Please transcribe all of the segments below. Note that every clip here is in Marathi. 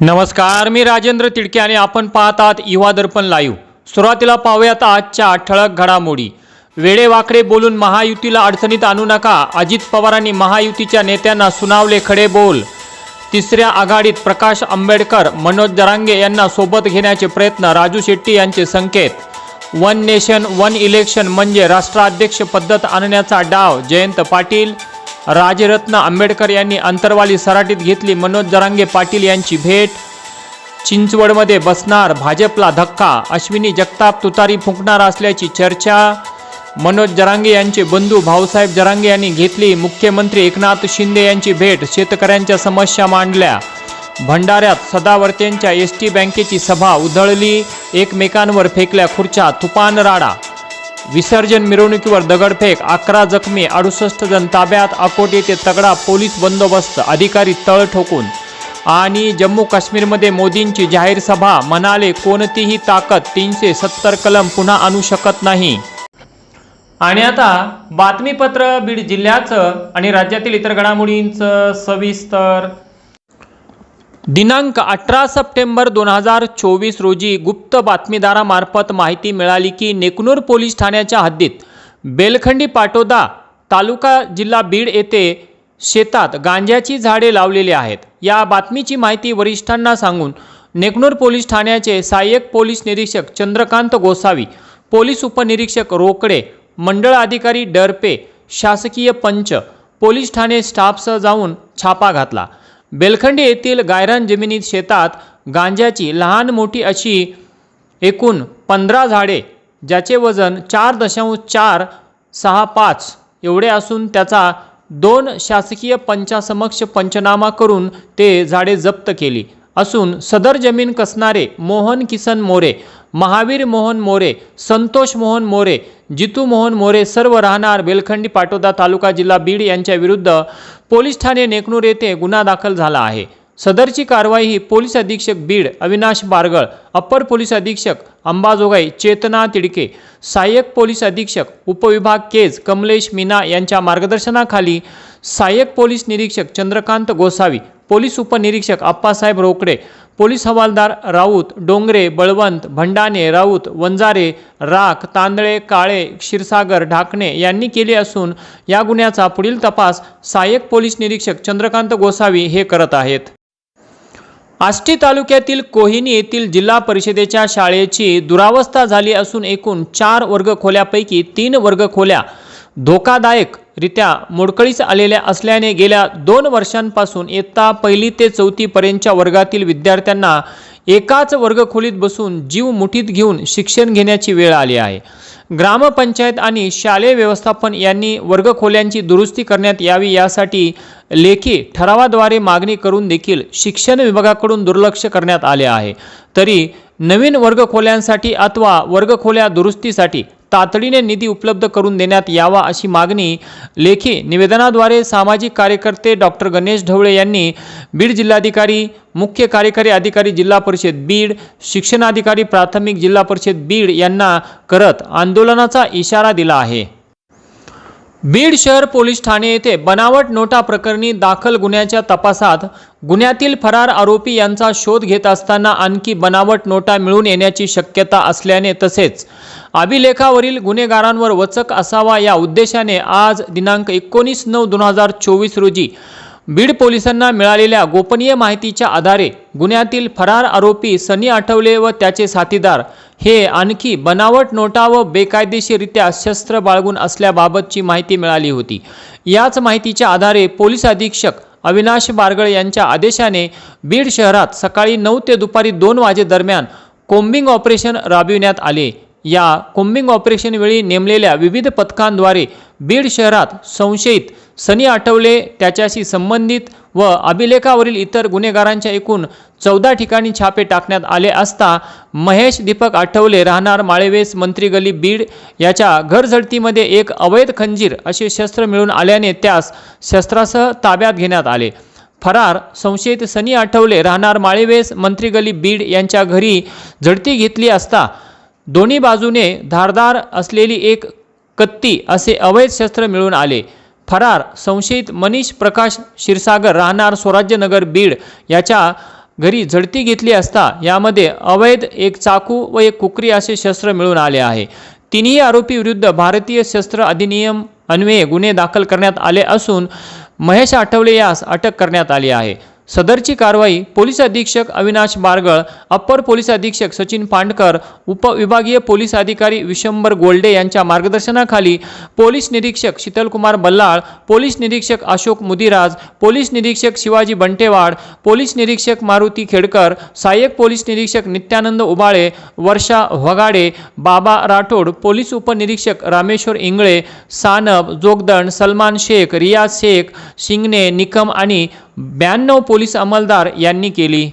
नमस्कार मी राजेंद्र तिडके आणि आपण आहात युवा दर्पण लाईव्ह. सुरुवातीला पाहूयात आजच्या ठळक घडामोडी. वेडेवाकडे बोलून महायुतीला अडचणीत आणू नका अजित पवारांनी महायुतीच्या नेत्यांना सुनावले खडे बोल. तिसऱ्या आघाडीत प्रकाश आंबेडकर मनोज दरांगे यांना सोबत घेण्याचे प्रयत्न राजू शेट्टी यांचे संकेत. वन नेशन वन इलेक्शन म्हणजे राष्ट्राध्यक्ष पद्धत आणण्याचा डाव जयंत पाटील. राजरत्न आंबेडकर यांनी अंतरवाली सराटीत घेतली मनोज जरांगे पाटील यांची भेट. चिंचवडमध्ये बसणार भाजपला धक्का अश्विनी जगताप तुतारी फुंकणार असल्याची चर्चा. मनोज जरांगे यांचे बंधू भाऊसाहेब जरांगे यांनी घेतली मुख्यमंत्री एकनाथ शिंदे यांची भेट शेतकऱ्यांच्या समस्या मांडल्या. भंडाऱ्यात सदावर्त्यांच्या एस टी बँकेची सभा उधळली एकमेकांवर फेकल्या खुर्च्या तुपान राडा विसर्जन मिरवणुकीवर दगडफेक अकरा जखमी अडुसष्ट जण ताब्यात अकोट येथे तगडा पोलीस बंदोबस्त अधिकारी तळ ठोकून. आणि जम्मू काश्मीरमध्ये मोदींची जाहीर सभा म्हणाले कोणतीही ताकद तीनशे सत्तर कलम पुन्हा आणू शकत नाही. आणि आता बातमीपत्र बीड जिल्ह्याचं आणि राज्यातील इतर घडामोडींचं सविस्तर दिनांक अठरा सप्टेंबर दोन हजार चोवीस रोजी गुप्त बातमीदारामार्फत माहिती मिळाली की नेकनूर पोलीस ठाण्याच्या हद्दीत बेलखंडी पाटोदा तालुका जिल्हा बीड येथे शेतात गांज्याची झाडे लावलेली आहेत. या बातमीची माहिती वरिष्ठांना सांगून नेकनूर पोलीस ठाण्याचे सहाय्यक पोलीस निरीक्षक चंद्रकांत गोसावी पोलीस उपनिरीक्षक रोकडे मंडळ अधिकारी डरपे शासकीय पंच पोलीस ठाणे स्टाफसह जाऊन छापा घातला. बेलखंडी येथील गायरान जमिनीत शेतात गांज्याची लहान मोठी अशी एकूण पंधरा झाडे ज्याचे वजन चार दशांश चार सहा पाच एवढे असून त्याचा दोन शासकीय पंचासमक्ष पंचनामा करून ते झाडे जप्त केली. असून सदर जमीन कसणारे मोहन किसन मोरे महावीर मोहन मोरे संतोष मोहन मोरे जितू मोहन मोरे सर्व राहणार बेलखंडी पाटोदा तालुका जिल्हा बीड यांच्या विरुद्ध पोलीस ठाणे नेकनूर येथे गुन्हा दाखल झाला आहे. सदरची कारवाई ही पोलीस अधीक्षक बीड अविनाश बारगळ अप्पर पोलीस अधीक्षक अंबाजोगाई चेतना तिडके सहाय्यक पोलीस अधीक्षक उपविभाग केज कमलेश मीना यांच्या मार्गदर्शनाखाली सहाय्यक पोलीस निरीक्षक चंद्रकांत गोसावी पोलीस उपनिरीक्षक आप्पासाहेब रोकडे पोलीस हवालदार राऊत डोंगरे बळवंत भंडाने राऊत वंजारे राख तांदळे काळे क्षीरसागर ढाकणे यांनी केले असून या गुन्ह्याचा पुढील तपास सहाय्यक पोलीस निरीक्षक चंद्रकांत गोसावी हे करत आहेत. आष्टी तालुक्यातील कोहिनी येथील जिल्हा परिषदेच्या शाळेची दुरावस्था झाली असून एकूण चार वर्गखोल्यापैकी तीन वर्गखोल्या धोकादायक रित्या मोडकळीस आलेल्या असल्याने गेल्या दोन वर्षांपासून इयत्ता पहिली ते चौथीपर्यंतच्या वर्गातील विद्यार्थ्यांना एकाच वर्गखोलीत बसून जीव मुठीत घेऊन शिक्षण घेण्याची वेळ आली आहे. ग्रामपंचायत आणि शालेय व्यवस्थापन यांनी वर्गखोल्यांची दुरुस्ती करण्यात यावी यासाठी लेखी ठरावाद्वारे मागणी करून देखील शिक्षण विभागाकडून दुर्लक्ष करण्यात आले आहे. तरी नवीन वर्गखोल्यांसाठी अथवा वर्गखोल्या दुरुस्तीसाठी तातडीने निधी उपलब्ध करून देण्यात यावा अशी मागणी लेखी निवेदनाद्वारे सामाजिक कार्यकर्ते डॉक्टर गणेश ढवळे यांनी बीड जिल्हाधिकारी मुख्य कार्यकारी अधिकारी जिल्हा परिषद बीड शिक्षणाधिकारी प्राथमिक जिल्हा परिषद बीड यांना करत आंदोलनाचा इशारा दिला आहे. बीड शहर पोलीस ठाणे येथे बनावट नोटा प्रकरणी दाखल गुन्ह्याच्या तपासात गुन्ह्यातील फरार आरोपी यांचा शोध घेत असताना आणखी बनावट नोटा मिळून येण्याची शक्यता असल्याने तसेच अभिलेखावरील गुन्हेगारांवर वचक असावा या उद्देशाने आज दिनांक एकोणीस नऊ दोन हजार चोवीस रोजी बीड पोलिसांना मिळालेल्या गोपनीय माहितीच्या आधारे गुन्ह्यातील फरार आरोपी सनी आठवले व त्याचे साथीदार हे आणखी बनावट नोटा व बेकायदेशीररित्या शस्त्र बाळगून असल्याबाबतची माहिती मिळाली होती. याच माहितीच्या आधारे पोलीस अधीक्षक अविनाश बारगळ यांच्या आदेशाने बीड शहरात सकाळी नऊ ते दुपारी दोन वाजेदरम्यान कोम्बिंग ऑपरेशन राबविण्यात आले. या कोम्बिंग ऑपरेशनवेळी नेमलेल्या विविध पथकांद्वारे बीड शहरात संशयित सनी आठवले त्याच्याशी संबंधित व अभिलेखावरील इतर गुन्हेगारांच्या एकूण चौदा ठिकाणी छापे टाकण्यात आले असता महेश दीपक आठवले राहणार माळेवेस मंत्री गली बीड याच्या घरझडतीमध्ये एक अवैध खंजीर असे शस्त्र मिळून आल्याने त्यास शस्त्रासह ताब्यात घेण्यात आले. फरार संशयित सनी आठवले राहणार माळेवेस मंत्री गली बीड यांच्या घरी झडती घेतली असता दोन्ही बाजूने धारदार असलेली एक कत्ती असे अवैध शस्त्र मिळून आले. फरार संशयित मनीष प्रकाश क्षीरसागर राहणार स्वराज्यनगर बीड याच्या घरी झडती घेतली असता यामध्ये अवैध एक चाकू व एक कुकरी असे शस्त्र मिळून आले आहे. तिन्ही आरोपी विरुद्ध भारतीय शस्त्र अधिनियम अन्वये गुन्हे दाखल करण्यात आले असून महेश आठवले यास अटक करण्यात आली आहे. सदरची कारवाई पोलीस अधीक्षक अविनाश बारगळ अप्पर पोलीस अधीक्षक सचिन पांडकर उपविभागीय पोलीस अधिकारी विशंबर गोल्डे यांच्या मार्गदर्शनाखाली पोलीस निरीक्षक शीतलकुमार बल्लाळ पोलीस निरीक्षक अशोक मुदिराज पोलीस निरीक्षक शिवाजी बंटेवाड पोलीस निरीक्षक मारुती खेडकर सहाय्यक पोलीस निरीक्षक नित्यानंद उबाळे वर्षा वगाडे बाबा राठोड पोलीस उपनिरीक्षक रामेश्वर इंगळे सानब जोगदंड सलमान शेख रियाज शेख शिंगणे निकम आणि ब्याण्णव पोलीस अंमलदार यांनी केली.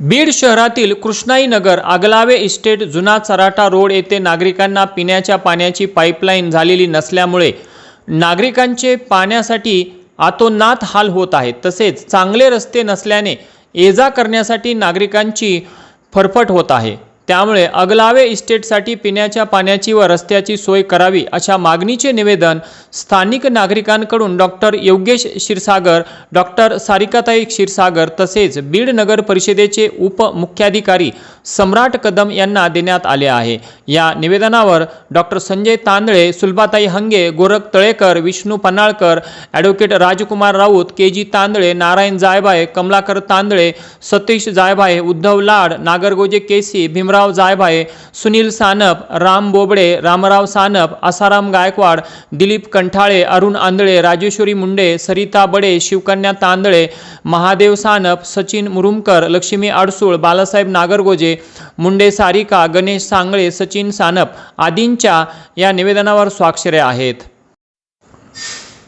बीड शहरातील कृष्णाई नगर आगलावे इस्टेट जुना चराटा रोड येथे नागरिकांना पिण्याच्या पाण्याची पाईपलाईन झालेली नसल्यामुळे नागरिकांचे पाण्यासाठी आतोनात हाल होत आहेत तसेच चांगले रस्ते नसल्याने ये जा करण्यासाठी नागरिकांची फरफट होत आहे. त्यामुळे अगलावे इस्टेटसाठी पिण्याच्या पाण्याची व रस्त्याची सोय करावी अशा मागणीचे निवेदन स्थानिक नागरिकांकडून डॉक्टर योगेश क्षीरसागर डॉक्टर सारिकाताई क्षीरसागर तसेच बीड नगर परिषदेचे उपमुख्याधिकारी सम्राट कदम यांना देण्यात आले आहे. या निवेदनावर doctor Sanjay Tandale Sulabhatai Hange Gorakh Talekar Vishnu Panhalkar advocate Rajkumar Raut K G Tandale Narayan Jaybhay Kamalakar Tandale Satish Jaybhay Uddhav Lad Nagargoje K C Bhimrao Jaybhay Sunil Sanap Ram Bobde Ramrao Sanap Asaram Gaikwad Dilip Kanthale Arun Andhale Rajeshwari Munde Sarita Bade Shivkanya Tandale Mahadev Sanap Sachin Murumkar Lakshmi Adsul Balasaheb Nagargoje Munde Sarika Ganesh Sangle Sachin Sanap आदींच्या या निवेदनावर स्वाक्षऱ्या आहेत.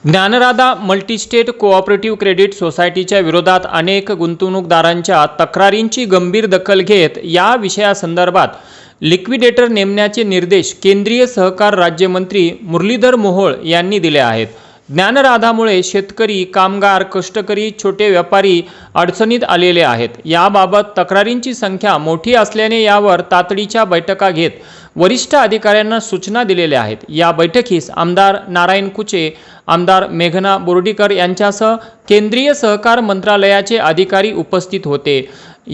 ज्ञानराधा मल्टीस्टेट कोऑपरेटिव्ह क्रेडिट सोसायटीच्या विरोधात अनेक गुंतवणूकदारांच्या तक्रारींची गंभीर दखल घेत या विषयासंदर्भात लिक्विडेटर नेमण्याचे निर्देश केंद्रीय सहकार राज्यमंत्री मुरलीधर मोहोळ यांनी दिले आहेत. ज्ञानराधामुळे शेतकरी कामगार कष्टकरी छोटे व्यापारी अडचणीत आलेले आहेत. याबाबत तक्रारींची संख्या मोठी असल्याने यावर तातडीच्या बैठका घेत वरिष्ठ अधिकाऱ्यांना सूचना दिलेल्या आहेत. या बैठकीस आमदार नारायण कुचे आमदार मेघना बोर्डीकर यांच्यासह केंद्रीय सहकार मंत्रालयाचे अधिकारी उपस्थित होते.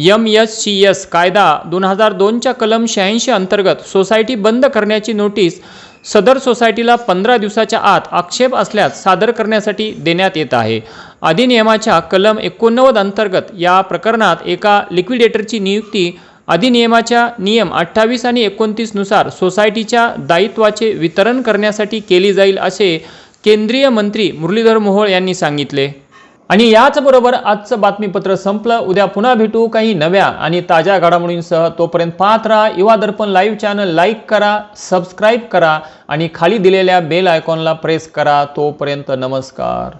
एम एस सी एस कायदा दोन हजार दोनच्या कलम शहाऐंशी अंतर्गत सोसायटी बंद करण्याची नोटीस सदर सोसायटीला पंधरा दिवसाच्या आत आक्षेप असल्यास सादर करण्यासाठी देण्यात येत आहे. अधिनियमाच्या कलम एकोणनव्वद अंतर्गत या प्रकरणात एका लिक्विडेटरची नियुक्ती अधिनियमाच्या नियम अठ्ठावीस आणि एकोणतीसनुसार सोसायटीच्या दायित्वाचे वितरण करण्यासाठी केली जाईल असे केंद्रीय मंत्री मुरलीधर मोहोळ यांनी सांगितले. आणि याचबरोबर आजचं बातमीपत्र संपलं. उद्या पुन्हा भेटू काही नव्या आणि ताज्या घडामोडींसह. तोपर्यंत पाहत राहा Yuva Darpan live channel. Like करा सबस्क्राईब करा आणि खाली दिलेल्या बेल आयकॉनला प्रेस करा. तोपर्यंत नमस्कार.